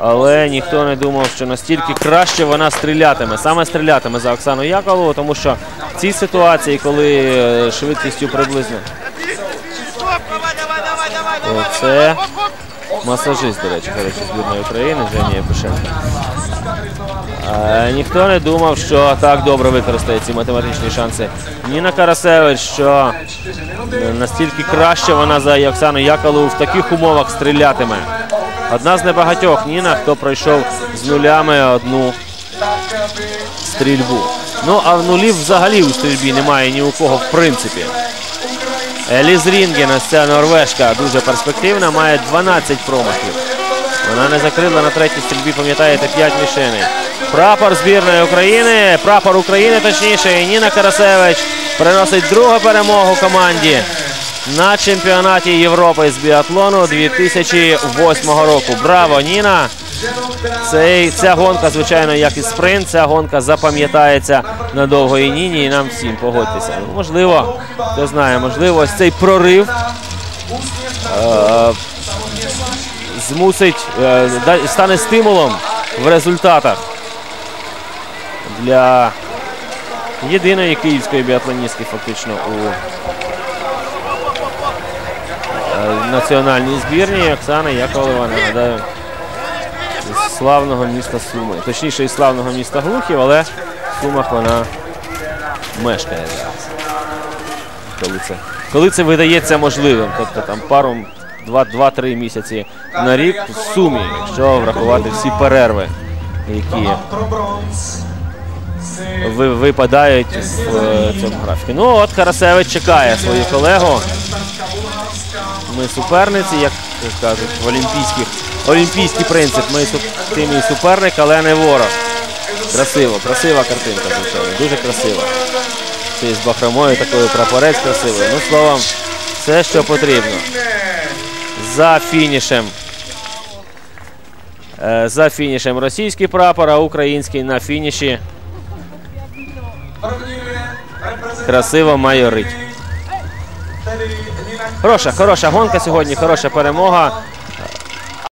Але ніхто не думав, що настільки краще вона стрілятиме. Саме стрілятиме за Оксану Яковлеву, тому що в цій ситуації, коли е, швидкістю приблизно. Це масажист, до речі, збірної України Женя Євтушенко. Е, ніхто не думав, що так добре використає ці математичні шанси. Ніна Карасевич, що настільки краще вона за Оксану Яковлеву в таких умовах стрілятиме. Одна з небагатьох Ніна, хто пройшов з нулями одну стрільбу. Ну, а в нулів взагалі у стрільбі немає ні у кого в принципі. Еліз Рінген, ось ця норвежка, дуже перспективна, має 12 промахів. Вона не закрила на третій стрільбі, пам'ятаєте, 5 мішеней. Прапор збірної України, прапор України, точніше, і Ніна Карасевич приносить другу перемогу команді на чемпіонаті Європи з біатлону 2008 року. Браво, Ніна! Цей, ця гонка, звичайно, як і спринт, ця гонка запам'ятається надовго і Ніні, і нам всім погодьтеся. Ну, можливо, хто знає, можливо, ось цей прорив е, змусить, е, стане стимулом в результатах для єдиної київської біатлоністки фактично у е, національній збірні Оксани Яковлева, нагадаю, з славного міста Суми. Точніше, із славного міста Глухів, але в Сумах вона мешкає. Коли це, коли це видається можливим. Тобто там пару, два- два-три місяці на рік в Сумі, якщо врахувати всі перерви, які випадають в е, цьому графіку. Ну от Карасевич чекає свою колегу. Ми суперниці, як кажуть, в олімпійських. Олімпійський принцип. Ми су- ти мій суперник, але не ворог. Красиво, красива картинка, звичайно. Дуже красива. Й з бахромою такою прапорець красивий. Ну, словом, все, що потрібно. За фінішем. Е, За фінішем російський прапор, а український на фініші. Красиво майорить. Хороша, хороша гонка сьогодні, хороша перемога.